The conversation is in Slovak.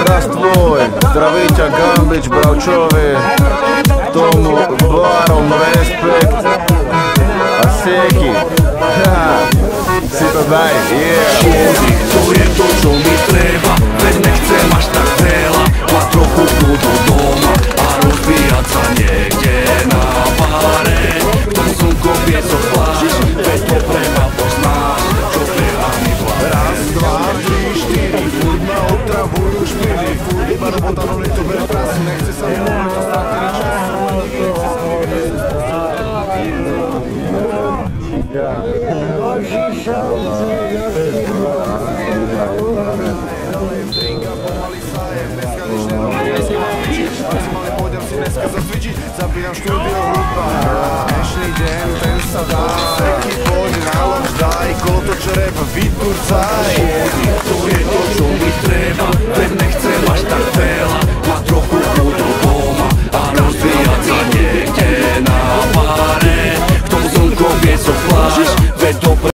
Здравствуй, здравича, гамбич, бравчови, тому баром респект, асеки, ха. Robota, no to veľa prasu, nechce sa mi to stratili čas. Dneska zacvičiť, zapínam štúdio hudba Dnešný deň, ten sa dá Seky poď, nalož, daj, koto črep, vyturcaj 是